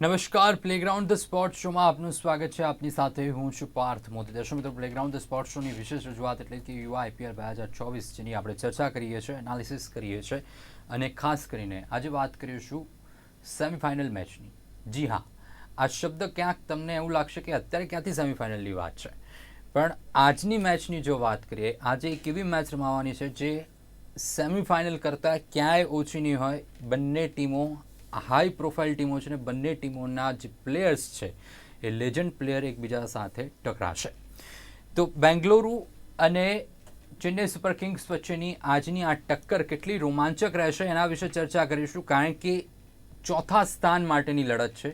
નમસ્કાર playground the sport શોમાં આપનું સ્વાગત છે. આપની સાથે હું છું પાર્થ મોદી. દર્શક મિત્રો પ્લેગ્રાઉન્ડ ધ સ્પોર્ટ શોની વિશેષ રજૂઆત એટલે કે યુવા આઈપીએલ બે હજાર ચોવીસ, જેની આપણે ચર્ચા કરીએ છીએ એનાલિસિસ કરીએ છીએ અને ખાસ કરીને આજે વાત કરીશું સેમિફાઇનલ મેચની જી હા, આ શબ્દ ક્યાંક તમને એવું લાગશે કે અત્યારે ક્યાંથી સેમિફાઇનલની વાત છે? પણ આજની મેચની જો વાત કરીએ, આજે એક એવી મેચ રમાવાની છે જે સેમિફાઇનલ કરતાં ક્યાંય ઓછી નહીં હોય. બંને ટીમો હાઈ પ્રોફાઇલ ટીમો છે ને બંને ટીમોના જે પ્લેયર્સ છે. એ લેજન્ડ પ્લેયર એકબીજા સાથે ટકરાશે. તો બેંગલુરુ અને ચેન્નઈ સુપર કિંગ્સ વચ્ચેની આજની આ ટક્કર કેટલી રોમાંચક રહેશે એના વિશે ચર્ચા કરીશું, કારણ કે ચોથા સ્થાન માટેની લડત છે.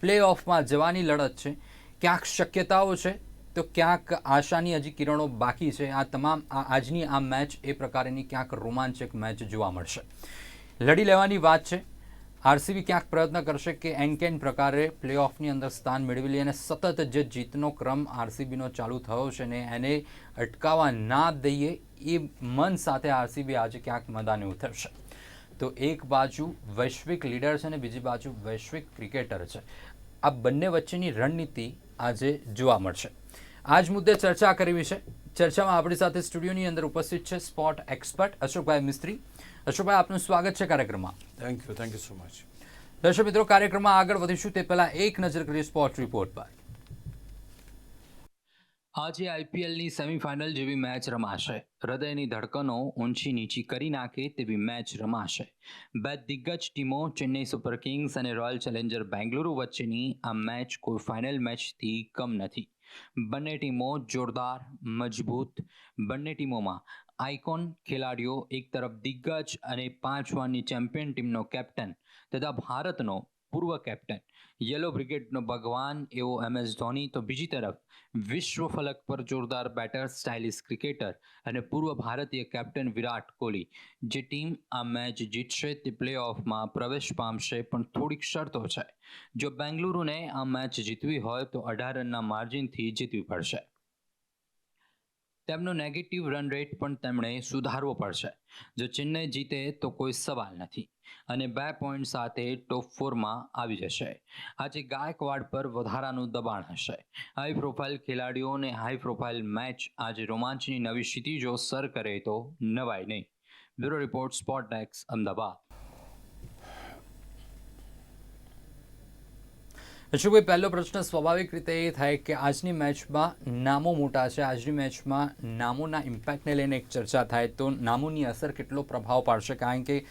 પ્લે ઓફમાં જવાની લડત છે. ક્યાંક શક્યતાઓ છે, તો ક્યાંક આશાની હજી કિરણો બાકી છે. આ તમામ, આ આજની આ મેચ એ પ્રકારની ક્યાંક રોમાંચક મેચ જોવા મળશે. લડી લેવાની વાત છે. આરસીબી ક્યાંક પ્રયત્ન કરશે કે એન્કેન પ્રકારે પ્લેઓફની અંદર સ્થાન મેળવી લે અને સતત જે જીતનો ક્રમ આરસીબીનો ચાલુ થયો છે ને એને અટકાવવા ના દઈએ એ મન સાથે આરસીબી આજે ક્યાંક મેદાને ઉતરશે. તો એક બાજુ વૈશ્વિક લીડર છે અને બીજી બાજુ વૈશ્વિક ક્રિકેટર છે. આ બંને વચ્ચેની રણનીતિ આજે જોવા મળશે. આ જ મુદ્દે ચર્ચા કરવી છે ચર્ચામાં આપણી સાથે સ્ટુડિયોની અંદર ઉપસ્થિત છે સ્પોર્ટ એક્સપર્ટ અશોકભાઈ મિસ્ત્રી. અશોકભાઈ આપનું સ્વાગત છે કાર્યક્રમમાં. Thank you thank you so much દર્શક મિત્રો કાર્યક્રમમાં આગળ વધીશું તે પહેલા એક નજર કરીએ સ્પોર્ટ રિપોર્ટ પર. આજે આઈપીએલની સેમીફાઇનલ જેવી મેચ રમાશે. હૃદયની ધડકનો ઊંચી નીચી કરી નાખે તેવી મેચ રમાશે. બે દિગ્ગજ ટીમો ચેન્નઈ સુપર કિંગ્સ અને રોયલ ચેલેન્જર બેંગલુરુ વચ્ચેની આ મેચ કોઈ ફાઇનલ મેચથી કમ નથી. બંને ટીમો જોરદાર મજબૂત બંને ટીમોમાં આઇકોન ખેલાડીઓ એક તરફ દિગ્ગજ અને પાંચ વારની ચેમ્પિયન ટીમનો કેપ્ટન તથા ભારતનો પૂર્વ કેપ્ટન. યલો બ્રિગેડનો ભગવાન એવો એમ એસ ધોની. તો બીજી તરફ વિશ્વ ફલક પર જોરદાર બેટર, સ્ટાઇલિશ ક્રિકેટર અને પૂર્વ ભારતીય કેપ્ટન વિરાટ કોહલી. જે ટીમ આ મેચ જીતશે તે પ્લે ઓફમાં પ્રવેશ પામશે પણ થોડીક શરતો છે. જો બેંગલુરુને આ મેચ જીતવી હોય તો અઢાર રનના માર્જિનથી જીતવી પડશે. તેમનો નેગેટિવ રન રેટ પણ તેમણે સુધારવો પડશે. જો ચેન્નઈ જીતે તો કોઈ સવાલ નથી. અને બે પોઈન્ટ સાથે ટોપ ફોરમાં આવી જશે. આજે ગાયકવાડ પર વધારાનું દબાણ હશે. હાઈ પ્રોફાઇલ ખેલાડીઓ અને હાઈ પ્રોફાઇલ મેચ આજે રોમાંચની નવી ક્ષિતિજો સર કરે તો નવાય નહીં. બ્યુરો રિપોર્ટ સ્પોટ ડેક્સ અમદાવાદ. અશોકભાઈ પહેલો પ્રશ્ન સ્વાભાવિક રીતે એ થાય કે આજની મેચમાં નામો મોટા છે. આજની મેચમાં નામોના ઇમ્પેક્ટને લઈને એક ચર્ચા થાય તો નામોની અસર કેટલો પ્રભાવ પાડશે? કારણ કે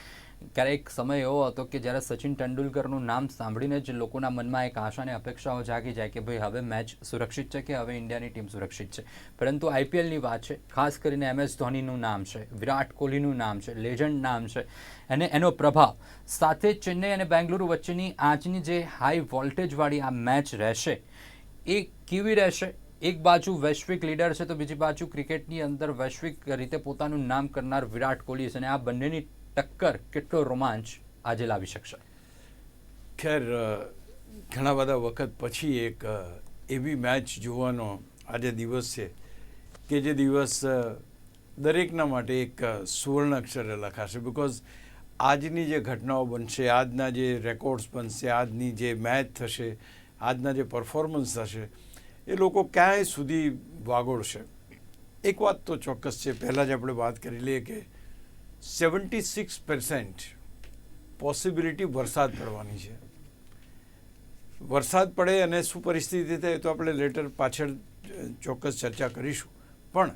ક્યારેક સમય એવો હતો કે જ્યારે સચિન તેંડુલકરનું નામ સાંભળીને જ લોકોના મનમાં એક આશા અને અપેક્ષાઓ જાગી જાય કે ભાઈ હવે મેચ સુરક્ષિત છે કે હવે ઇન્ડિયાની ટીમ સુરક્ષિત છે. પરંતુ આઈપીએલની વાત છે, ખાસ કરીને એમ એસ ધોનીનું નામ છે, વિરાટ કોહલીનું નામ છે, લેજન્ડ નામ છે અને એનો પ્રભાવ. સાથે ચેન્નઈ અને બેંગલુરુ વચ્ચેની આજની જે હાઈ વોલ્ટેજવાળી આ મેચ રહેશે, એ કેવી રહેશે? એક બાજુ વૈશ્વિક લીડર છે તો બીજી બાજુ ક્રિકેટની અંદર વૈશ્વિક રીતે પોતાનું નામ કરનાર વિરાટ કોહલી છે અને આ બંનેની ટક્કર કેટલો રોમાંચ આજે લાવી શકશે? ખેર ઘણા બધા વખત પછી એક એવી મેચ જોવાનો આજે દિવસ છે કે જે દિવસ દરેકના માટે એક સુવર્ણ અક્ષરે લખાશે. બિકોઝ આજની જે ઘટનાઓ બનશે, આજના જે રેકોર્ડ્સ બનશે, આજની જે મેચ થશે, આજના જે પરફોર્મન્સ થશે, એ લોકો ક્યાંય સુધી વાગોળશે. એક વાત તો ચોક્કસ છે, પહેલાં જ આપણે વાત કરી લઈએ કે સેવન્ટી સિક્સ પર્સન્ટ પોસિબિલિટી વરસાદ પડવાની છે. વરસાદ પડે અને શું પરિસ્થિતિ થાય તો આપણે લેટર પાછળ ચોક્કસ ચર્ચા કરીશું. પણ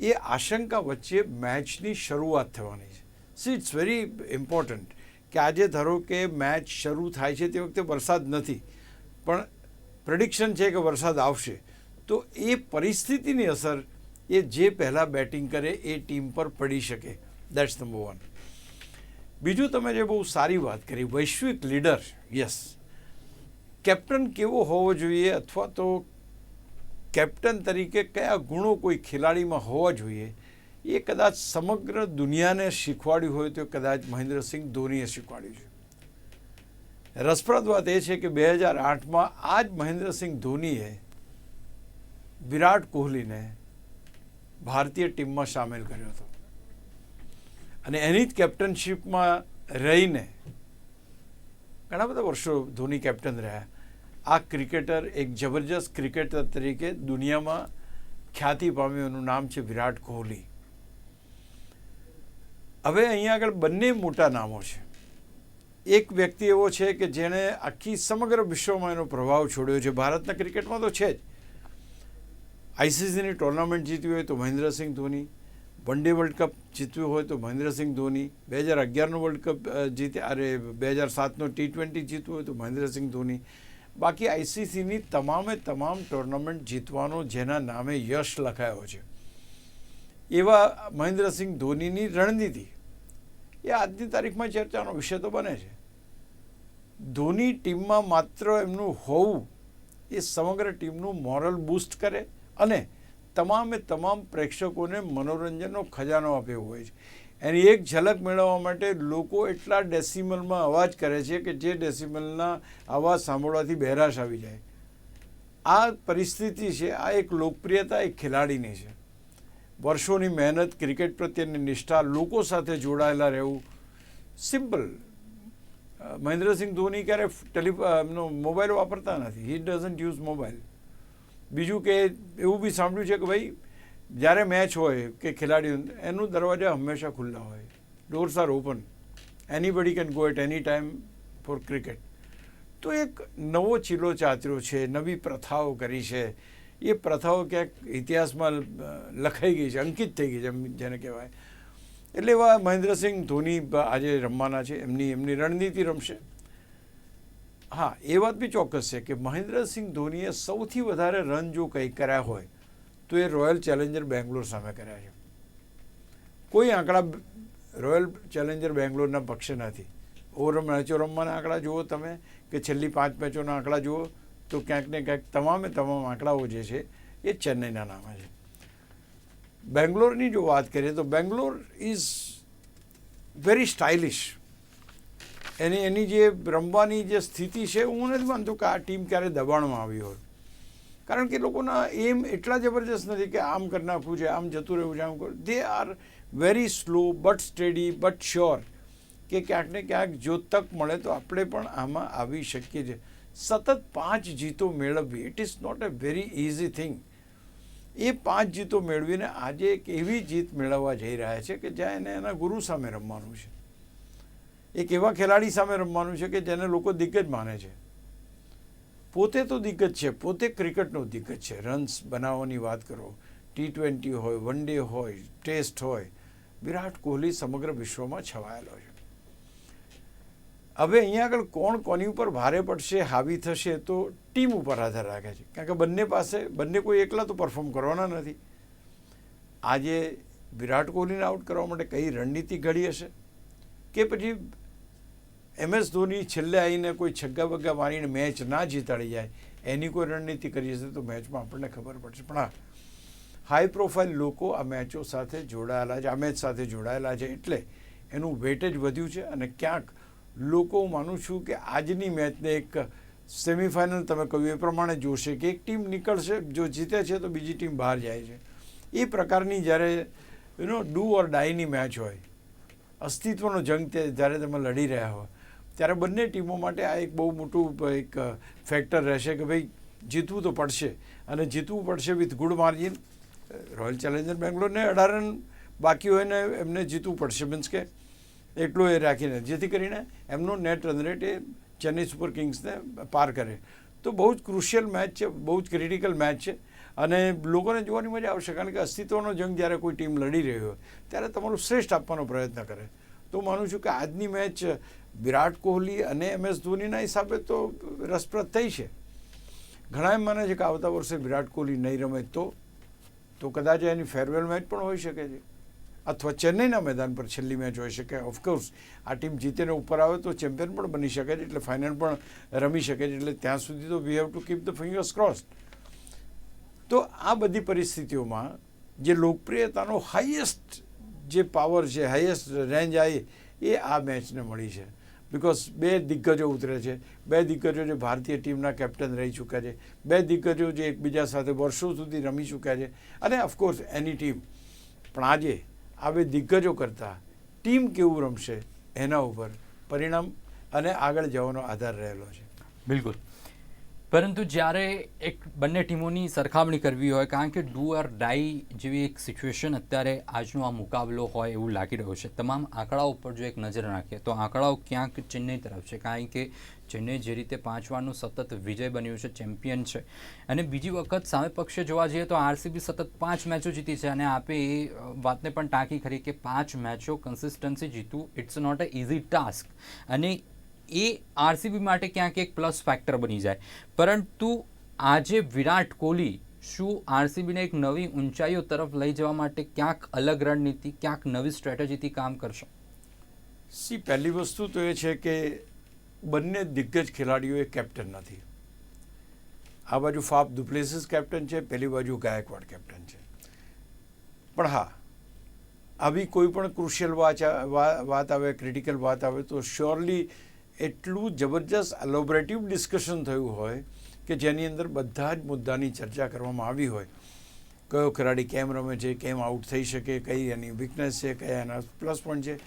એ આશંકા વચ્ચે મેચની શરૂઆત થવાની છે. સી ઇટ્સ વેરી ઇમ્પોર્ટન્ટ કે આજે ધારો કે મેચ શરૂ થાય છે તે વખતે વરસાદ નથી, પણ પ્રેડિક્શન છે કે વરસાદ આવશે, તો એ પરિસ્થિતિની અસર એ જે પહેલાં બેટિંગ કરે એ ટીમ પર પડી શકે. દેટ્સ નંબર વન બીજું તમે જે બહુ સારી વાત કરી, વૈશ્વિક લીડર યસ કેપ્ટન કેવો હોવો જોઈએ અથવા તો કેપ્ટન તરીકે કયા ગુણો કોઈ ખેલાડીમાં હોવા જોઈએ, એ કદાચ સમગ્ર દુનિયાને શીખવાડ્યું હોય તો કદાચ મહેન્દ્રસિંહ ધોનીએ શીખવાડ્યું છે. રસપ્રદ વાત એ છે કે બે હજાર આઠમાં આ જ મહેન્દ્રસિંહ ધોનીએ વિરાટ કોહલીને ભારતીય ટીમમાં સામેલ કર્યો હતો. અને એની જ કેપ્ટનશીપમાં રહીને ઘણા બધા વર્ષો ધોની કેપ્ટન રહ્યા. આ ક્રિકેટર એક જબરજસ્ત ક્રિકેટર તરીકે દુનિયામાં ખ્યાતિ પામ્યું. એનું નામ છે વિરાટ કોહલી. હવે અહીંયા આગળ બંને મોટા નામો છે. એક વ્યક્તિ એવો છે કે જેણે આખી સમગ્ર વિશ્વમાં એનો પ્રભાવ છોડ્યો છે. ભારતના ક્રિકેટમાં તો છે જ. આઈસીસીની ટુર્નામેન્ટ જીતવી હોય તો Mahendrasingh Dhoni one day world cup જીતવ્યું હોય તો મહેન્દ્રસિંહ ધોની બે હજાર અગિયારનો વર્લ્ડ કપ જીતે, અરે, બે હજાર સાતનો ટી ટ્વેન્ટી જીતવું હોય તો મહેન્દ્રસિંહ ધોની. બાકી આઈસીસીની તમામે તમામ ટુર્નામેન્ટ જીતવાનો જેના નામે યશ લખાયો છે. એવા મહેન્દ્રસિંહ ધોનીની રણનીતિ એ આજની તારીખમાં ચર્ચાનો વિષય તો બને છે. ધોની ટીમમાં માત્ર એમનું હોવું એ સમગ્ર ટીમનું મોરલ બૂસ્ટ કરે અને તમામે તમામ પ્રેક્ષકોને મનોરંજનનો ખજાનો આપ્યો હોય છે. એની એક ઝલક મેળવવા માટે લોકો એટલા ડેસિમલમાં અવાજ કરે છે કે જે ડેસિમલના અવાજ સાંભળવાથી બહેરાશ આવી જાય. આ પરિસ્થિતિ છે, આ એક લોકપ્રિયતા એક ખેલાડીની છે. વર્ષોની મહેનત, ક્રિકેટ પ્રત્યેની નિષ્ઠા, લોકો સાથે જોડાયેલા રહેવું, સિમ્પલ. મહેન્દ્રસિંહ ધોની ક્યારે ટેલિ એમનો મોબાઈલ વાપરતા નથી. હી ડઝન્ટ યુઝ મોબાઈલ બીજું કે એવું બી સાંભળ્યું છે કે ભાઈ, જ્યારે મેચ હોય કે ખેલાડીઓ એનું દરવાજા હંમેશા ખુલ્લા હોય. Doors are open anybody can go at any time for cricket તો એક નવો ચીલો ચાતર્યો છે, નવી પ્રથાઓ કરી છે. એ પ્રથાઓ ક્યાંક ઇતિહાસમાં લખાઈ ગઈ છે, અંકિત થઈ ગઈ છે જેને કહેવાય. એટલે એવા મહેન્દ્રસિંહ ધોની આજે રમવાના છે, એમની એમની રણનીતિ રમશે. હા, એ વાત બી ચોક્કસ છે કે મહેન્દ્રસિંહ ધોનીએ સૌથી વધારે રન જો કંઈ કર્યા હોય, તો એ રોયલ ચેલેન્જર બેંગ્લોર સામે કર્યા છે. કોઈ આંકડા રોયલ ચેલેન્જર બેંગ્લોરના પક્ષે નથી. ઓવર મેચો રમવાના આંકડા જુઓ તમે, કે છેલ્લી પાંચ મેચોના આંકડા જુઓ, તો ક્યાંક ને ક્યાંક તમામે તમામ આંકડાઓ જે છે, એ ચેન્નઈના નામે છે. બેંગ્લોરની જો વાત કરીએ તો Bangalore is very stylish any any જે રમવાની જે સ્થિતિ છે, હું નથી માનતો કે આ ટીમ ક્યારે દબાણમાં આવી હોય. કારણ કે લોકોના એમ એટલા જબરજસ્ત નથી કે આમ કરી નાખવું છે, આમ જતું રહેવું છે, આમ કર they are very slow but steady but sure કે ક્યાંક ને ક્યાંક જો તક મળે તો આપણે પણ આમાં આવી શકીએ છીએ. સતત પાંચ જીતો મેળવવી it is not a very easy thing એ પાંચ જીતો મેળવીને આજે એક એવી જીત મેળવવા જઈ રહ્યા છે કે જ્યાં એને એના ગુરુ સામે રમવાનું છે. એક એવા ખેલાડી સામે રમવાનું છે કે જેને લોકો દિગ્ગજ માને છે. પોતે તો દિગ્ગજ છે, પોતે ક્રિકેટનો દિગ્ગજ છે. રન્સ બનાવવાની વાત કરો ટી ટ્વેન્ટી હોય વન ડે હોય ટેસ્ટ હોય, વિરાટ કોહલી સમગ્ર વિશ્વમાં છવાયેલો છે. હવે અહીંયા આગળ કોણ કોની ઉપર ભારે પડશે, હાવી થશે, તો ટીમ ઉપર આધાર રાખે છે. કારણ કે બંને પાસે, બંને કોઈ એકલા તો પરફોર્મ કરવાના નથી. આજે વિરાટ કોહલીને આઉટ કરવા માટે કઈ રણનીતિ ઘડી હશે? કે પછી એમ એસ ધોની છેલ્લે આવીને કોઈ છગ્ગા બગ્ગા મારીને મેચ ના જીતાડી જાય, એની કોઈ રણનીતિ કરી હશે તો મેચમાં આપણને ખબર પડશે. પણ હા હાઈ પ્રોફાઇલ લોકો આ મેચો સાથે જોડાયેલા છે, આ મેચ સાથે જોડાયેલા છે એટલે એનું વેટેજ વધ્યું છે અને ક્યાંક લોકો માનું છું કે આજની મેચને એક સેમિફાઇનલ તમે કહ્યું એ પ્રમાણે જોશે કે એક ટીમ નીકળશે, જો જીતે છે તો બીજી ટીમ બહાર જાય છે. એ પ્રકારની જ્યારે you know do or die match હોય, અસ્તિત્વનો જંગ તે જ્યારે તમે લડી રહ્યા હો ત્યારે બંને ટીમો માટે આ એક બહુ મોટું, એક ફેક્ટર રહેશે કે ભાઈ જીતવું તો પડશે અને જીતવું પડશે with good margin Royal Challenger બેંગ્લોરને અઢાર રન બાકી હોય ને એમને જીતવું પડશે. મીન્સ કે એટલું એ રાખીને, જેથી કરીને એમનો નેટ રન રેટ એ ચેન્નઈ સુપર કિંગ્સને પાર કરે. તો બહુ જ ક્રુશિયલ મેચ છે, બહુ જ ક્રિટિકલ મેચ છે અને લોકોને જોવાની મજા આવશે કારણ કે અસ્તિત્વનો જંગ જ્યારે કોઈ ટીમ લડી રહી હોય, ત્યારે તમારું શ્રેષ્ઠ આપવાનો પ્રયત્ન કરે. તો માનું છું કે આજની મેચ વિરાટ કોહલી અને એમ એસ ધોનીના હિસાબે તો રસપ્રદ થઈ છે. ઘણા એમ માને છે કે આવતા વર્ષે વિરાટ કોહલી નહીં રમે તો તો કદાચ એની ફેરવેલ મેચ પણ હોઈ શકે છે. અથવા ચેન્નઈના મેદાન પર છેલ્લી મેચ હોઈ શકે. ઓફકોર્સ આ ટીમ જીતીને ઉપર આવે તો ચેમ્પિયન પણ બની શકે છે, એટલે ફાઇનલ પણ રમી શકે છે, એટલે ત્યાં સુધી તો we have to keep the fingers cross તો આ બધી પરિસ્થિતિઓમાં જે લોકપ્રિયતાનો હાઈએસ્ટ જે પાવર છે હાઈએસ્ટ રેન્જ આવી એ આ મેચને મળી છે. બિકોઝ બે દિગ્ગજો ઉતરે છે. બે દિગ્ગજો જે ભારતીય ટીમના કેપ્ટન રહી ચૂક્યા છે. બે દિગ્ગજો જે એકબીજા સાથે વર્ષો સુધી રમી ચૂક્યા છે. અને ઓફકોર્સ એની ટીમ પણ આજે આ બે દિગ્ગજો કરતાં ટીમ કેવું રમશે? એના ઉપર પરિણામ અને આગળ જવાનો આધાર રહેલો છે. બિલકુલ. પરંતુ જ્યારે એક બંને ટીમોની સરખામણી કરવી હોય, કારણ કે ડુ આર ડાઈ જેવી એક સિચ્યુએશન અત્યારે આજનો આ મુકાબલો હોય એવું લાગી રહ્યું છે. તમામ આંકડાઓ ઉપર જો એક નજર નાખીએ, તો આંકડાઓ ક્યાંક ચેન્નઈ તરફ છે, કારણ કે ચેન્નઈ જે રીતે પાંચ વારનું સતત વિજય બન્યું છે, ચેમ્પિયન છે. અને બીજી વખત સામે પક્ષે જોવા જઈએ તો આરસીબી સતત પાંચ મેચો જીતી છે અને આપે એ વાતને પણ ટાંકી ખરી કે પાંચ મેચો consistency જીતવું it's not a easy task અને એ આરસીબી માટે ક્યાંક એક પ્લસ ફેક્ટર બની જાય. પરંતુ આજે વિરાટ કોહલી શું આરસીબીને એક નવી ઊંચાઈઓ તરફ લઈ જવા માટે ક્યાંક અલગ રણનીતિ, ક્યાંક નવી સ્ટ્રેટેજીથી કામ કરશે? સી, પહેલી વસ્તુ તો એ છે કે બંને દિગ્ગજ ખેલાડીઓ એ કેપ્ટન નથી. આ બાજુ ફાફ દુપ્લેસિસ કેપ્ટન છે, પેલી બાજુ ગાયકવાડ કેપ્ટન છે. પણ હા, આવી કોઈ પણ ક્રુશિયલ વાત વાત આવે ક્રિટિકલ વાત આવે, તો શ્યોરલી એટલું જબરજસ્ત એલોબરેટિવ ડિસ્કશન થયું હોય કે જેની અંદર બધા જ મુદ્દાની ચર્ચા કરવામાં આવી હોય. કયો ખેલાડી કેમ રમે છે, કેમ આઉટ થઈ શકે, કઈ એની વીકનેસ છે, કયા એના પ્લસ પોઈન્ટ છે.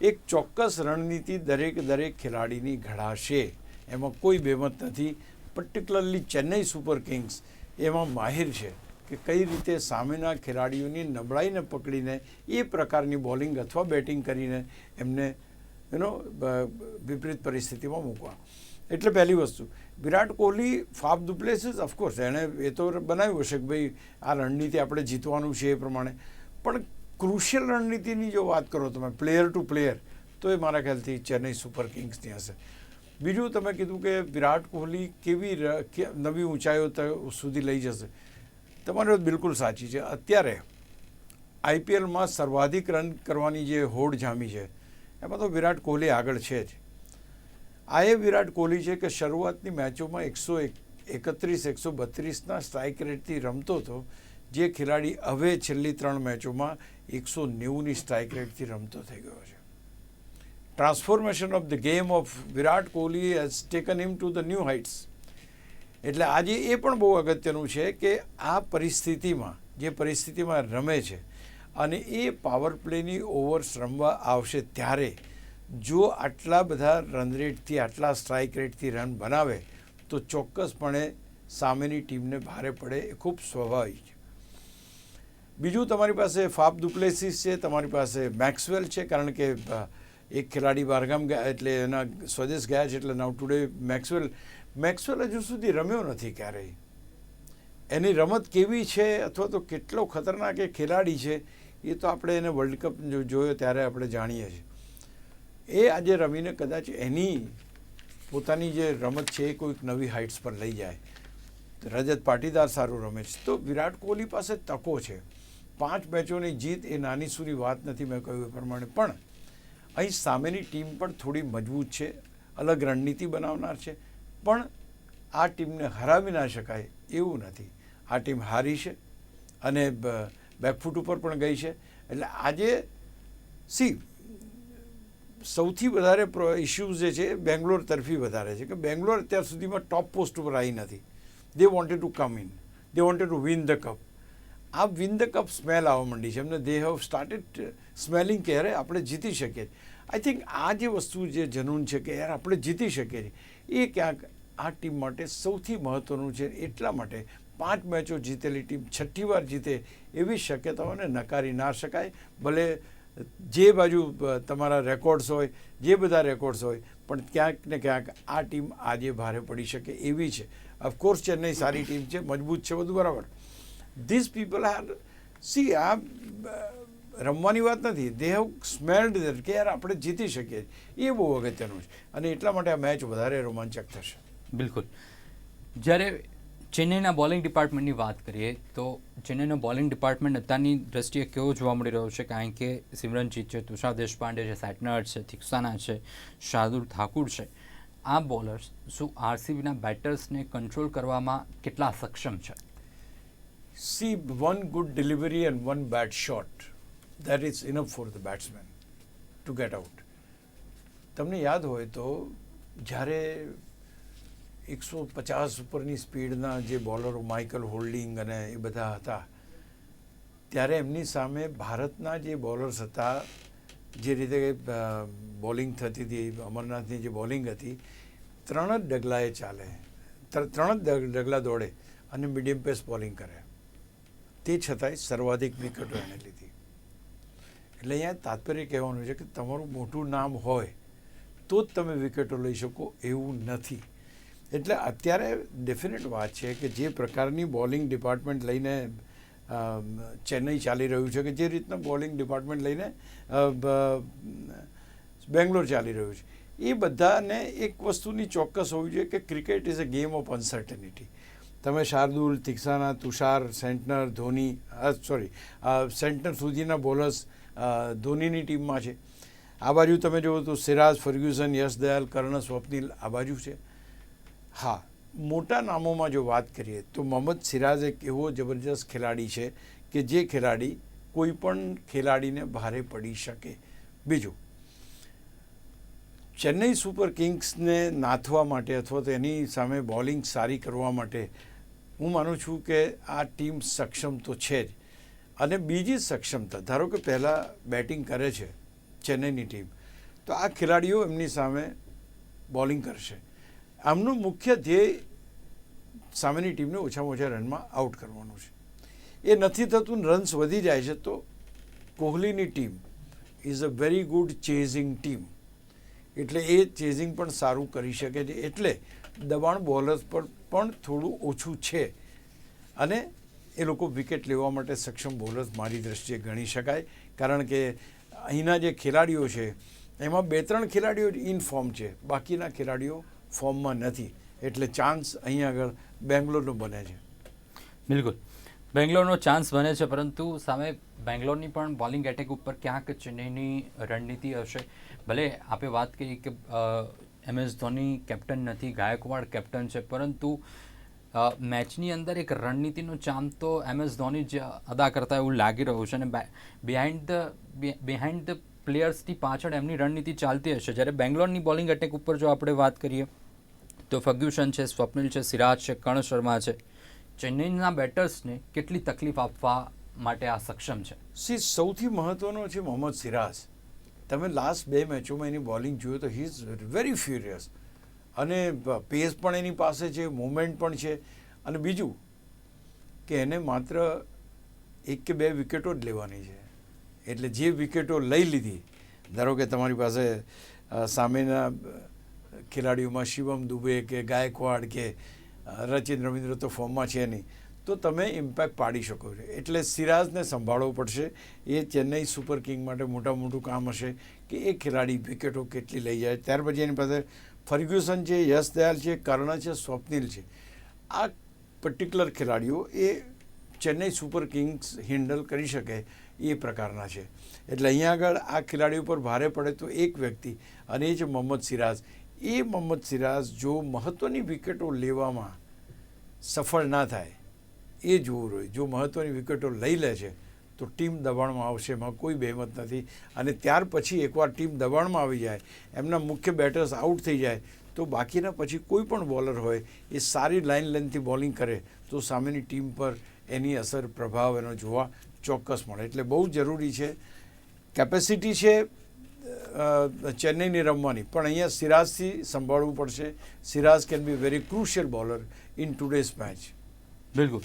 એક ચોક્કસ રણનીતિ દરેક દરેક ખેલાડીની ઘડાશે. એમાં કોઈ બેમત નથી. પર્ટિક્યુલરલી ચેન્નઈ સુપર કિંગ્સ એમાં માહિર છે કે કઈ રીતે સામેના ખેલાડીઓની નબળાઈને પકડીને એ પ્રકારની બોલિંગ અથવા બેટિંગ કરીને એમને એનો વિપરીત પરિસ્થિતિમાં મૂકવા. એટલે પહેલી વસ્તુ. Virat Kohli, Faf Duplessis of course એણે એ તો બનાવ્યું હશે કે ભાઈ, આ રણનીતિ આપણે જીતવાનું છે એ પ્રમાણે. પણ ક્રુશિયલ રણનીતિની જો વાત કરો તમે પ્લેયર ટુ પ્લેયર તો એ મારા ખ્યાલથી ચેન્નઈ સુપર કિંગ્સની હશે. બીજું તમે કીધું કે વિરાટ કોહલી કેવી નવી ઊંચાઈઓ સુધી લઈ જશે. તમારી વાત બિલકુલ સાચી છે. અત્યારે આઈપીએલમાં સર્વાધિક રન કરવાની જે હોડ જામી છે એમાં તો વિરાટ કોહલી આગળ છે જ. આ એ વિરાટ કોહલી છે કે શરૂઆતની મેચોમાં એકસો એકત્રીસ, એકસો બત્રીસના સ્ટ્રાઇક રેટથી રમતો હતો, જે ખેલાડી હવે છેલ્લી ત્રણ મેચોમાં એકસો નેવુંની સ્ટ્રાઇક રેટથી રમતો થઈ ગયો છે. Transformation of the game of Virat Kohli has taken him to the new heights એટલે આજે એ પણ બહુ અગત્યનું છે કે આ પરિસ્થિતિમાં, જે પરિસ્થિતિમાં રમે છે અને એ પાવર પ્લેની ઓવર્સ રમવા આવશે ત્યારે જો આટલા બધા રન રેટથી આટલા સ્ટ્રાઇક રેટથી રન બનાવે, તો ચોક્કસપણે સામેની ટીમને ભારે પડે એ ખૂબ સ્વાભાવિક છે. બીજું તમારી પાસે ફાફ દુપ્લેસિસ છે, તમારી પાસે મેક્સવેલ છે, કારણ કે એક ખેલાડી બહારગામ ગયા એટલે એના સ્વદેશ ગયા છે એટલે નાવ ટુડે મેક્સવેલ મેક્સવેલ હજુ સુધી રમ્યો નથી ક્યારેય. એની રમત કેવી છે અથવા તો કેટલો ખતરનાક એ ખેલાડી છે એ તો આપણે એને વર્લ્ડ કપ જોયો ત્યારે આપણે જાણીએ છીએ. એ આજે રમીને કદાચ એની પોતાની જે રમત છે એ કોઈક નવી હાઇટ્સ પર લઈ જાય. રજત પાટીદાર સારું રમે છે. તો વિરાટ કોહલી પાસે તકો છે. પાંચ મેચોની જીત એ નાની સૂરી વાત નથી મેં કહ્યું એ પ્રમાણે. પણ અહીં સામેની ટીમ પણ થોડી મજબૂત છે. અલગ રણનીતિ બનાવનાર છે. પણ આ ટીમને હરાવી ના શકાય એવું નથી. આ ટીમ હારી છે. અને બેકફૂટ ઉપર પણ ગઈ છે. એટલે આજે સી, સૌથી વધારે ઇશ્યુઝ જે છે, બેંગ્લોર તરફી વધારે છે. કે બેંગ્લોર અત્યાર સુધીમાં ટોપ પોસ્ટ ઉપર આવી નથી. They wanted to come in they wanted to win the cup આ વિન ધ કપ સ્મેલ આવવા માંડી છે. એમને દે હેવ સ્ટાર્ટેડ સ્મેલિંગ કે અરે આપણે જીતી શકીએ. આઈ થિંક આ જે વસ્તુ જે જનૂન છે કે યાર આપણે જીતી શકીએ છીએ. એ ક્યાંક આ ટીમ માટે સૌથી મહત્ત્વનું છે. એટલા માટે પાંચ મેચો જીતેલી ટીમ છઠ્ઠી વાર જીતે એવી શક્યતાઓને નકારી ના શકાય. ભલે જે બાજુ તમારા રેકોર્ડ્સ હોય, જે બધા રેકોર્ડ્સ હોય, પણ ક્યાંક ને ક્યાંક આ ટીમ આજે ભારે પડી શકે એવી છે. ઓફકોર્સ ચેન્નઈ સારી ટીમ છે, મજબૂત છે બધું, બરાબર. ધીસ પીપલ આર સી આ રમવાની વાત નથી. દે હેવ સ્મેલ્ડ કે યાર, આપણે જીતી શકીએ. એ બહુ અગત્યનું છે. અને એટલા માટે આ મેચ વધારે રોમાંચક થશે. બિલકુલ. જ્યારે ચેન્નઈના બોલિંગ ડિપાર્ટમેન્ટની વાત કરીએ તો ચેન્નઈનો બોલિંગ ડિપાર્ટમેન્ટ અત્યારની દ્રષ્ટિએ કેવો જોવા મળી રહ્યો છે? કારણ કે સિમરનજીત છે, તુષાર દેશપાંડે છે સેટનર છે, થિક્સાના છે, શાર્દુલ ઠાકુર છે. આ બોલર્સ શું આરસીબીના બેટર્સને કંટ્રોલ કરવામાં કેટલા સક્ષમ છે? See one good delivery and one bad shot that is enough for the batsman to get out તમને યાદ હોય તો જ્યારે એકસો પચાસ ઉપરની સ્પીડના જે બોલરો માઇકલ હોલ્ડિંગ અને એ બધા હતા, ત્યારે એમની સામે ભારતના જે બોલર્સ હતા, જે રીતે બોલિંગ થતી હતી, અમરનાથની જે બોલિંગ હતી, ત્રણ જ ડગલાએ ચાલે ત્રણ જ ડગલા દોડે અને મીડિયમ પેસ બોલિંગ કરે. તે છતાંય સર્વાધિક વિકેટો એણે લીધી. એટલે અહીંયા તાત્પર્ય કહેવાનું છે કે તમારું મોટું નામ હોય તો જ તમે વિકેટો લઈ શકો એવું નથી. એટલે અત્યારે ડેફિનેટ વાત છે કે જે પ્રકારની બોલિંગ ડિપાર્ટમેન્ટ લઈને ચેન્નઈ ચાલી રહ્યું છે કે જે રીતના બોલિંગ ડિપાર્ટમેન્ટ લઈને બેંગ્લોર ચાલી રહ્યું છે. એ બધાને એક વસ્તુની ચોક્કસ હોવી જોઈએ કે cricket is a game of uncertainty તમે Shardul Theekshana Tushar, Santner, Dhoni sorry Santner સુધીના બોલર્સ ધોનીની ટીમમાં છે. આ બાજુ તમે જુઓ તો સિરાજ, ફર્ગ્યુસન યશ દયાલ કર્ણ, સ્વપ્નિલ આ બાજુ છે. હા, મોટા નામોમાં જો વાત કરીએ, તો મોહમ્મદ સિરાજ એક એવો જબરજસ્ત ખેલાડી છે કે જે ખેલાડી કોઈ પણ ખેલાડીને ભારે પડી શકે. બીજું, ચેન્નઈ સુપર કિંગ્સને નાથવા માટે અથવા તો એની સામે બોલિંગ સારી કરવા માટે હું માનું છું કે આ ટીમ સક્ષમ તો છે જ. અને બીજી સક્ષમતા, ધારો કે પહેલાં બેટિંગ કરે છે ચેન્નઈની ટીમ, તો આ ખેલાડીઓ એમની સામે બોલિંગ કરશે. આમનું મુખ્ય ધ્યેય સામેની ટીમને ઓછામાં ઓછા રનમાં આઉટ કરવાનું છે. એ નથી થતું, રન્સ વધી જાય છે, તો કોહલીની team is a very good chasing team એટલે એ ચેઝિંગ પણ સારું કરી શકે છે. એટલે દબાણ બોલર્સ પર પણ થોડું ઓછું છે. અને એ લોકો વિકેટ લેવા માટે સક્ષમ બોલર્સ મારી દ્રષ્ટિએ ગણી શકાય. કારણ કે અહીંના જે ખેલાડીઓ છે, એમાં બે ત્રણ ખેલાડીઓ ઇન ફોર્મ છે. બાકીના ખેલાડીઓ ફોર્મમાં નથી. એટલે ચાન્સ અહીં આગળ બેંગ્લોરનો બને છે. બિલકુલ. બેંગ્લોરનો ચાન્સ બને છે, પરંતુ સામે બેંગ્લોરની પણ બોલિંગ એટેક ઉપર ક્યાંક ચેન્નઈની રણનીતિ હશે. ભલે આપે વાત કરી કે એમ એસ ધોની કેપ્ટન નથી, ગાયકવાડ કેપ્ટન છે, પરંતુ મેચની અંદર એક રણનીતિનો ચામ તો એમ એસ ધોની જ અદા કરતા એવું લાગી રહ્યું છે અને બિહાઇન્ડ ધ બિહાઇન્ડ ધ પ્લેયર્સની પાછળ એમની રણનીતિ ચાલતી હશે. જ્યારે બેંગ્લોરની બોલિંગ એટેક ઉપર જો આપણે વાત કરીએ તો ફર્ગ્યુસન છે, સ્વપ્નિલ છે, સિરાજ છે, કર્ણ શર્મા છે. ચેન્નઈના બેટર્સને કેટલી તકલીફ આપવા માટે આ સક્ષમ છે? સી સૌથી મહત્વનો છે મોહમ્મદ સિરાજ. તમે લાસ્ટ બે મેચોમાં એની બોલિંગ જોયો તો હી ઇઝ વેરી ફ્યુરિયસ અને પેસ પણ એની પાસે છે મુવમેન્ટ પણ છે. અને બીજું કે એને માત્ર એક કે બે વિકેટો જ લેવાની છે. એટલે જે વિકેટો લઈ લીધી, ધારો કે તમારી પાસે સામેના ખેલાડીઓમાં શિવમ દુબે કે ગાયકવાડ કે રચિન રવિન્દ્ર તો ફોર્મમાં છે નહીં. તો તમે ઇમ્પેક્ટ પાડી શકો છો. એટલે સિરાજને સંભાળવો પડશે. એ ચેન્નઈ સુપર કિંગ માટે મોટા મોટું કામ હશે કે એ ખેલાડી વિકેટો કેટલી લઈ જાય. ત્યાર પછી એની પાસે ફર્ગ્યુસન છે, યશ દયાલ છે, કર્ણ છે, સ્વપ્નિલ છે. આ પર્ટિક્યુલર ખેલાડીઓ એ ચેન્નઈ સુપર કિંગ્સ હેન્ડલ કરી શકે એ પ્રકારના છે. એટલે અહીંયા આગળ આ ખેલાડીઓ પર ભારે પડે તો એક વ્યક્તિ અને એ છે મોહમ્મદ સિરાજ એ મોહમ્મદ સિરાજ જો મહત્ત્વની વિકેટો લેવામાં સફળ ના થાય, એ જોવું રહ્યું જો મહત્ત્વની વિકેટો લઈ લે છે, તો ટીમ દબાણમાં આવશે, એમાં કોઈ બહેમત નથી. અને ત્યાર પછી એકવાર ટીમ દબાણમાં આવી જાય, એમના મુખ્ય બેટર્સ આઉટ થઈ જાય, તો બાકીના પછી કોઈ પણ બોલર હોય, એ સારી લાઇન લેન્થથી બોલિંગ કરે, તો સામેની ટીમ પર એની અસર, પ્રભાવ એનો જોવા ચોક્કસ મળે. એટલે બહુ જરૂરી છે. કેપેસિટી છે ચેન્નઈની રમવાની. પણ અહીંયા સિરાજથી સંભાળવું પડશે. Siraj can be very crucial bowler in today's match બિલકુલ.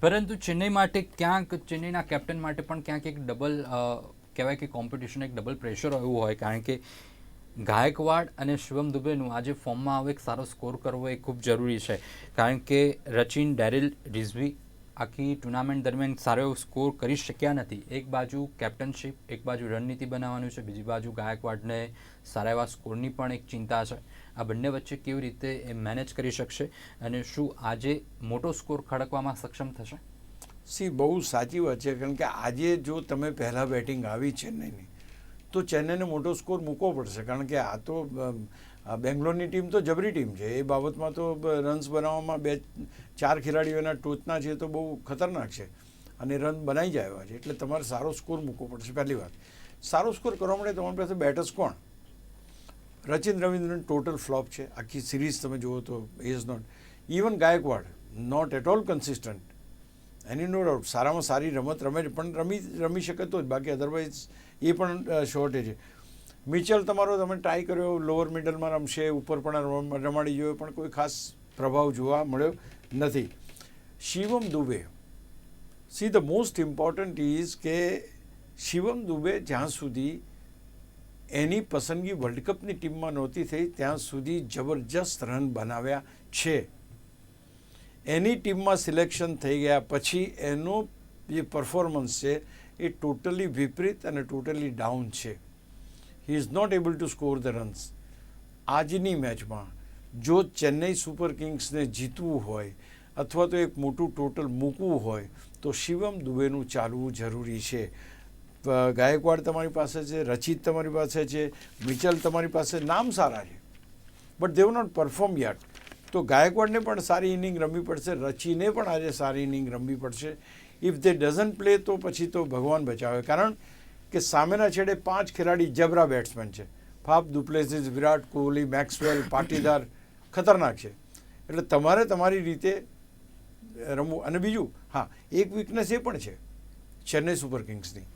પરંતુ ચેન્નઈ માટે ક્યાંક, ચેન્નઈના કેપ્ટન માટે પણ ક્યાંક એક ડબલ કહેવાય કે કોમ્પિટિશન એક ડબલ પ્રેશર આવ્યું હોય. કારણ કે ગાયકવાડ અને શિવમ દુબેનું આજે ફોર્મમાં આવે એક સારો સ્કોર કરવો એ ખૂબ જરૂરી છે. કારણ કે રચિન, ડેરિલ, રિઝવી આખી ટુર્નામેન્ટ દરમિયાન સારો એવો સ્કોર કરી શક્યા નથી. એક બાજુ કેપ્ટનશીપ, એક બાજુ રણનીતિ બનાવવાનું છે, બીજી બાજુ ગાયકવાડને સારા એવા સ્કોરની પણ એક ચિંતા છે. આ બંને વચ્ચે કેવી રીતે એ મેનેજ કરી શકશે અને શું આજે મોટો સ્કોર ખડકવામાં સક્ષમ થશે? સી, બહુ સાચી વાત છે, કારણ કે આજે જો તમે પહેલાં બેટિંગ આવી ચેન્નઈની, તો ચેન્નઈને મોટો સ્કોર મૂકવો પડશે, કારણ કે આ તો બેંગ્લોરની ટીમ તો જબરી ટીમ છે. એ બાબતમાં તો રન્સ બનાવવામાં બે, ચાર ખેલાડીઓના ટોચના છે તો બહુ ખતરનાક છે. અને રન બનાવી જાય છે. એટલે તમારે સારો સ્કોર મૂકવો પડશે પહેલી વાત. સારો સ્કોર કરવા માટે તમારી પાસે બેટર્સ કોણ? રચિન રવિન્દ્રન ટોટલ ફ્લોપ છે. આખી સિરીઝ તમે જુઓ તો is not even Gaikwad not at all consistent any no doubt સારામાં સારી રમત રમે છે. પણ રમી રમી શકે તો જ. બાકી અધરવાઇઝ એ પણ શોર્ટેજ છે. મિચલ, તમારો તમે ટ્રાય કર્યો લોઅર મિડલમાં રમશે, ઉપર પણ રમાડી જોયો પણ કોઈ ખાસ પ્રભાવ જોવા મળ્યો નથી. Shivam Dube. See the most important is કે શિવમ દુબે જ્યાં સુધી એની પસંદગી વર્લ્ડ કપની ટીમમાં નહોતી થઈ, ત્યાં સુધી જબરજસ્ત રન બનાવ્યા છે. એની ટીમમાં સિલેક્શન થઈ ગયા પછી એનો જે પરફોર્મન્સ છે, એ ટોટલી વિપરીત અને ટોટલી ડાઉન છે. He is not able to score the runs આજની મેચમાં જો ચેન્નઈ સુપર કિંગ્સને જીતવું હોય અથવા તો એક મોટું ટોટલ મૂકવું હોય, તો શિવમ દુબેનું ચાલવું જરૂરી છે. ગાયકવાડ તમારી પાસે છે, રચિત તમારી પાસે છે, મિચલ તમારી પાસે નામ સારા છે. But they've not perform yet તો ગાયકવાડને પણ સારી ઇનિંગ રમવી પડશે, રચીને પણ આજે સારી ઇનિંગ રમવી પડશે. ઇફ દે ડઝન્ટ પ્લે તો પછી તો ભગવાન બચાવે. કારણ કે સામેના છેડે પાંચ ખેલાડી જબરા બેટ્સમેન છે. Faf du Plessis Virat Kohli Maxwell Patidar ખતરનાક છે. એટલે તમારે તમારી રીતે રમવું. અને બીજું હા એક વીકનેસ એ પણ છે ચેન્નઈ સુપર કિંગ્સની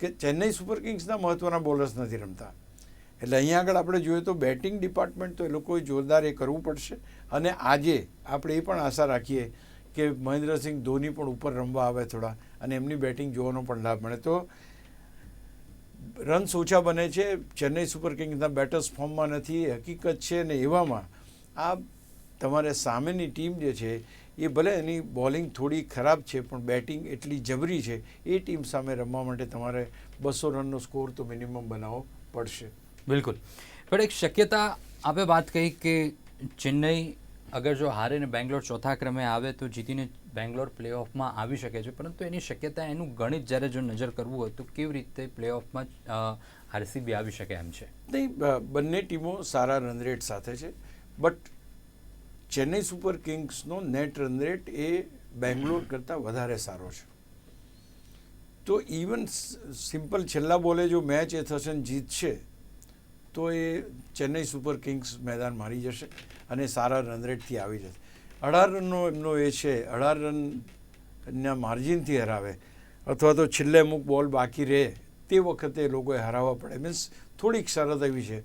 કે ચેન્નઈ સુપર કિંગ્સના મહત્ત્વના બોલર્સ નથી રમતા. એટલે અહીંયા આગળ આપણે જોઈએ તો બેટિંગ ડિપાર્ટમેન્ટ તો એ લોકોએ જોરદાર એ કરવું પડશે. અને આજે આપણે એ પણ આશા રાખીએ કે મહેન્દ્રસિંહ ધોની પણ ઉપર રમવા આવે થોડા અને એમની બેટિંગ જોવાનો પણ લાભ મળે. તો રન્સ ઓછા બને છે. ચેન્નઈ સુપર કિંગ્સના બેટર્સ ફોર્મમાં નથી. હકીકત છે ને એવામાં આ તમારે સામેની ટીમ જે છે, એ ભલે એની બોલિંગ થોડી ખરાબ છે, પણ બેટિંગ એટલી જબરી છે. એ ટીમ સામે રમવા માટે તમારે બસો રનનો સ્કોર તો મિનિમમ બનાવવો પડશે. બિલકુલ. પણ એક શક્યતા આપે વાત કહી કે ચેન્નઈ અગર જો હારે ને બેંગ્લોર ચોથા ક્રમે આવે તો જીતીને બેંગ્લોર પ્લેઓફમાં આવી શકે છે, પરંતુ એની શક્યતા એનું ગણિત જ્યારે જો નજર કરવું હોય તો કેવી રીતે પ્લેઓફમાં આરસીબી આવી શકે એમ છે? નહીં બંને ટીમો સારા રન રેટ સાથે છે બટ ચેન્નઈ સુપર કિંગ્સનો નેટ રન રેટ એ બેંગ્લોર કરતાં વધારે સારો છે. તો ઇવન સિમ્પલ છેલ્લા બોલે જો મેચ એ થશે ને જીતશે, તો એ ચેન્નઈ સુપર કિંગ્સ મેદાન મારી જશે અને સારા રન રેટથી આવી જશે. અઢાર રનનો એમનો એ છે અઢાર રનના માર્જિનથી હરાવે. અથવા તો છેલ્લે અમુક બોલ બાકી રહે, તે વખતે લોકોએ હરાવવા પડે. મીન્સ થોડીક શરત એવી છે.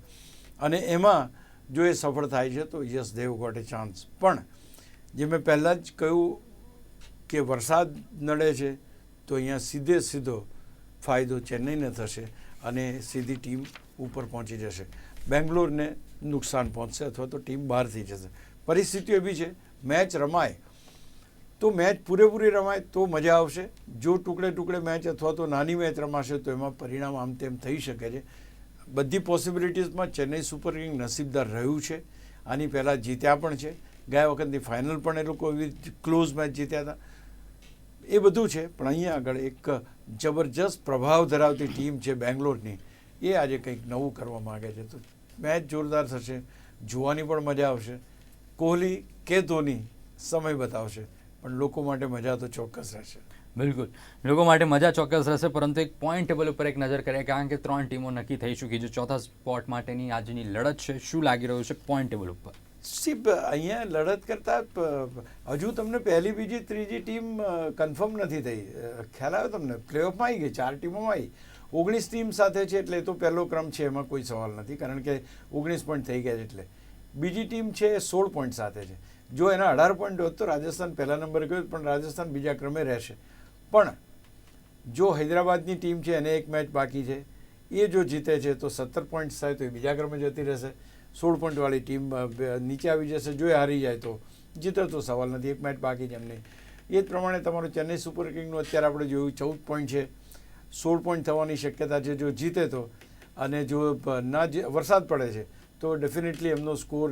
અને એમાં જો એ સફળ થાય છે, તો yes they've got a chance પણ જે મેં પહેલાં જ કહ્યું કે વરસાદ નડે છે, તો અહીંયા સીધે સીધો ફાયદો ચેન્નઈને થશે અને સીધી ટીમ ઉપર પહોંચી જશે. બેંગ્લોરને નુકસાન પહોંચશે અથવા તો ટીમ બહારથી જશે. પરિસ્થિતિ એવી છે મેચ રમાય, તો મેચ પૂરેપૂરી રમાય, તો મજા આવશે. જો ટુકડે ટુકડે મેચ અથવા તો નાની મેચ રમાશે, તો એમાં પરિણામ આમ તેમ થઈ શકે છે. બધી પોસિબિલિટીઝમાં ચેન્નઈ સુપર કિંગ નસીબદાર રહ્યું છે. આની પહેલાં જીત્યા પણ છે. ગયા વખતની ફાઇનલ પણ એ લોકો એવી ક્લોઝ મેચ જીત્યા હતા. એ બધું છે, પણ અહીંયા આગળ એક જબરજસ્ત પ્રભાવ ધરાવતી ટીમ છે બેંગ્લોરની. એ આજે કંઈક નવું કરવા માગે છે. તો મેચ જોરદાર થશે. જોવાની પણ મજા આવશે. કોહલી કે ધોની સમય બતાવશે. પણ લોકો માટે મજા તો ચોક્કસ રહેશે. બિલકુલ. લોકો માટે મજા ચોક્કસ રહેશે પરંતુ એક પોઈન્ટ ટેબલ ઉપર એક નજર કરીએ કારણ કે ત્રણ ટીમો નક્કી થઈ ચૂકી છે. ચોથા સ્પોટ માટેની આજની લડત છે. શું લાગી રહ્યું છે પોઈન્ટ ટેબલ ઉપર? સી અહીંયા લડત કરતાં હજુ તમને પહેલી બીજી ત્રીજી ટીમ કન્ફર્મ નથી થઈ. ખ્યાલ આવ્યો તમને? પ્લેઓફમાં આવી ગઈ? ચાર ટીમોમાં આવી. ઓગણીસ ટીમ સાથે છે એટલે એ તો પહેલો ક્રમ છે એમાં કોઈ સવાલ નથી કારણ કે ઓગણીસ પોઈન્ટ થઈ ગયા છે એટલે. બીજી ટીમ છે એ સોળ પોઈન્ટ સાથે છે. જો એના અઢાર પોઈન્ટ હોત તો રાજસ્થાન પહેલા નંબરે ગયું પણ રાજસ્થાન બીજા ક્રમે રહેશે. પણ જો હૈદરાબાદની ટીમ છે, એને એક મેચ બાકી છે, એ જો જીતે છે, તો સત્તર પોઈન્ટ્સ થાય તો એ બીજા ક્રમે જતી રહેશે. સોળ પોઈન્ટવાળી ટીમ નીચે આવી જશે. જો એ હારી જાય તો જીતે તો સવાલ નથી, એક મેચ બાકી છે એમની એ જ પ્રમાણે તમારું ચેન્નઈ સુપર કિંગનું અત્યારે આપણે જોયું, ચૌદ પોઈન્ટ છે. સોળ પોઈન્ટ થવાની શક્યતા છે, જો જીતે તો અને જો ના વરસાદ પડે છે તો ડેફિનેટલી એમનો score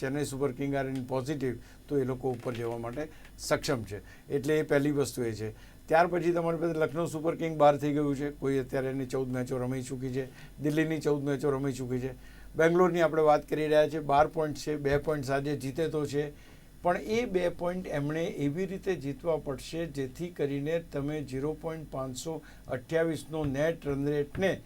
Chennai super king are in positive તો એ લોકો ઉપર જવા માટે સક્ષમ છે. એટલે એ પહેલી વસ્તુ એ છે. ત્યાર પછી તમારી પાસે લખનૌ સુપર કિંગ બહાર થઈ ગયું છે. કોઈ અત્યારે એની ચૌદ મેચો રમી ચૂકી છે. દિલ્હીની ચૌદ મેચો રમી ચૂકી છે. બેંગ્લોરની આપણે વાત કરી રહ્યા છીએ બાર પોઈન્ટ છે, બે પોઈન્ટ આજે જીતે તો છે. પણ એ બે પોઈન્ટ એમણે એવી રીતે જીતવા પડશે જેથી કરીને તમે ઝીરો પોઈન્ટ પાંચસો અઠ્યાવીસનો નેટ રનરેટને રેટને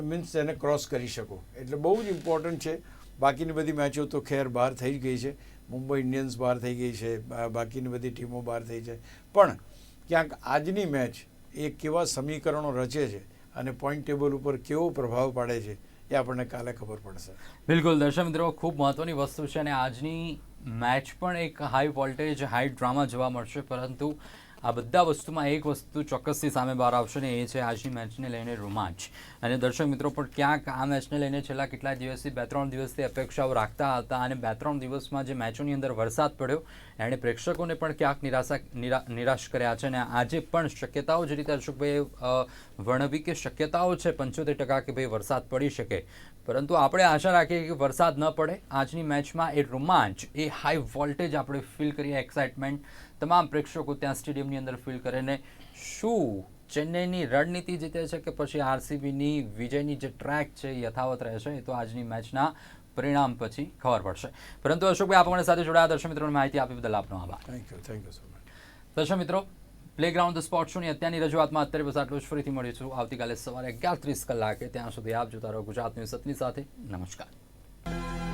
મીન્સ એને ક્રોસ કરી શકો. એટલે બહુ જ ઇમ્પોર્ટન્ટ છે. બાકીની બધી મેચો તો ખેર બહાર થઈ ગઈ છે. મુંબઈ ઇન્ડિયન્સ બહાર થઈ ગઈ છે. બાકીની બધી ટીમો બહાર થઈ છે. પણ ક્યાંક આજની મેચ એ કેવા સમીકરણો રચે છે અને પોઈન્ટ ટેબલ ઉપર કેવો પ્રભાવ પાડે છે એ આપણને કાલે ખબર પડશે. બિલકુલ. દર્શક મિત્રો, ખૂબ મહત્વની વસ્તુ છે અને આજની મેચ પણ એક હાઈ વોલ્ટેજ હાઈ ડ્રામા જોવા મળશે. પરંતુ આ બધા વસ્તુમાં એક વસ્તુ ચોક્કસથી સામે બહાર આવશે ને એ છે આજની મેચને લઈને રોમાંચ. અને દર્શક મિત્રો પણ ક્યાંક આ મેચને લઈને છેલ્લા કેટલા દિવસથી બે ત્રણ દિવસથી અપેક્ષાઓ રાખતા હતા અને બે ત્રણ દિવસમાં જે મેચોની અંદર વરસાદ પડ્યો એણે પ્રેક્ષકોને પણ ક્યાંક નિરાશા નિરાશ કર્યા છે. અને આજે પણ શક્યતાઓ જે રીતે અશોકભાઈ અ, વર્ણવી કે શક્યતાઓ છે પંચોતેર ટકા કે ભાઈ વરસાદ પડી શકે. પરંતુ આપણે આશા રાખીએ કે વરસાદ ન પડે. આજની મેચમાં એ રોમાંચ એ હાઈ વોલ્ટેજ આપણે ફીલ કરીએ એક્સાઇટમેન્ટ તમામ પ્રેક્ષકો ત્યાં સ્ટેડિયમની અંદર ફીલ કરે ને શું ચેન્નઈની રણનીતિ જીતે છે કે પછી આરસીબીની વિજયની જે ટ્રેક છે યથાવત રહેશે એ તો આજની મેચના પરિણામ પછી ખબર પડશે. પરંતુ અશોકભાઈ આપ અમારી સાથે જોડાયા દર્શક મિત્રોને માહિતી આપી બદલ આપનો આભાર. Thank you thank you so much દર્શક મિત્રો પ્લેગ્રાઉન્ડ ધ સ્પોર્ટ શોની અત્યારની રજૂઆતમાં અત્યારે બસ આટલું જ. ફરીથી મળીશું આવતીકાલે સવારે અગિયાર ત્રીસ કલાકે. ત્યાં સુધી આપ જોતા રહો ગુજરાત ન્યૂઝ સતની સાથે. નમસ્કાર.